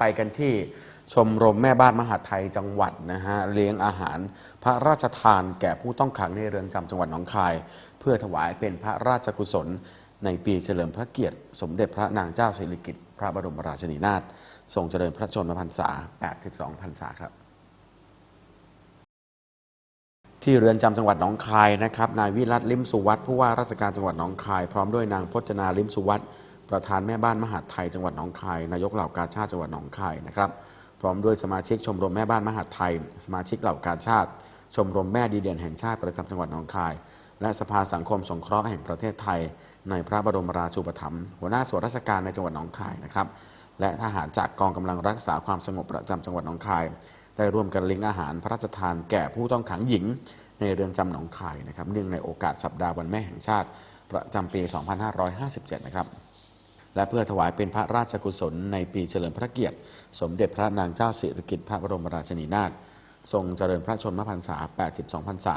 ไปกันที่ชมรมแม่บ้านมหาไทยจังหวัดนะฮะเลี้ยงอาหารพระราชทานแก่ผู้ต้องขังในเรือนจำจังหวัดหนองคาย เพื่อถวายเป็นพระราชกุศล ในปีเฉลิมพระเกียรติ สมเด็จพระนางเจ้าสิริกิติ์พระบรมราชินีนาถทรงเจริญพระชนมพรรษา 82 พรรษาครับ ที่เรือนจำจังหวัดหนองคายนะครับนายวิรัตลิมสุวัตผู้ว่าราชการจังหวัดหนองคาย พร้อมด้วยนางพจนาลิมสุวัต ประธานแม่บ้านมหาดไทยจังหวัดหนองคาย นายกเหล่ากาชาติจังหวัดหนองคายนะครับพร้อมด้วยสมาชิกชมรมแม่บ้านมหาดไทย สมาชิกเหล่ากาชาติ ชมรมแม่ดีเด่นแห่งชาติประจำจังหวัดหนองคาย และสภาสังคมสงเคราะห์แห่งประเทศไทย ในพระบรมราชูปถัมภ์หัวหน้าส่วนราชการในจังหวัดหนองคายนะครับและทหารจากกองกำลังรักษาความสงบประจำจังหวัดหนองคาย ได้ร่วมกันเลี้ยงอาหารพระราชทานแก่ผู้ต้องขังหญิง ในเรือนจำหนองคายนะครับเนื่องในโอกาสสัปดาห์วันแม่แห่งชาติ ประจำปี 2557 นะครับ และเพื่อถวายเป็นพระราชกุศลในปีเฉลิมพระเกียรติ สมเด็จพระนางเจ้าสิริกิติ์พระบรมราชินีนาถทรงเจริญพระชนมพรรษา 82 พรรษา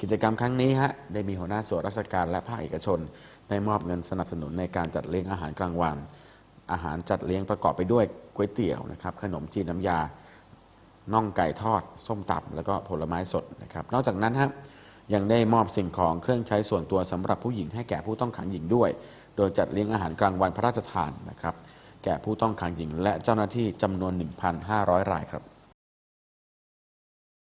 กิจกรรมครั้งนี้ฮะได้มีหัวหน้าส่วนราชการและภาคเอกชน ได้มอบเงินสนับสนุนในการจัดเลี้ยงอาหารกลางวัน อาหารจัดเลี้ยงประกอบไปด้วยก๋วยเตี๋ยวนะครับขนมจีนน้ำยาน่องไก่ทอด ส้มตำแล้วก็ผลไม้สดนะครับ นอกจากนั้นครับ ยังได้มอบสิ่งของเครื่องใช้ส่วนตัวสำหรับผู้หญิงให้แก่ผู้ต้องขังหญิงด้วย โดยจัดเลี้ยงอาหารกลางวันพระราชทานนะครับ แก่ผู้ต้องขังหญิง และเจ้าหน้าที่จำนวน 1,500 รายครับ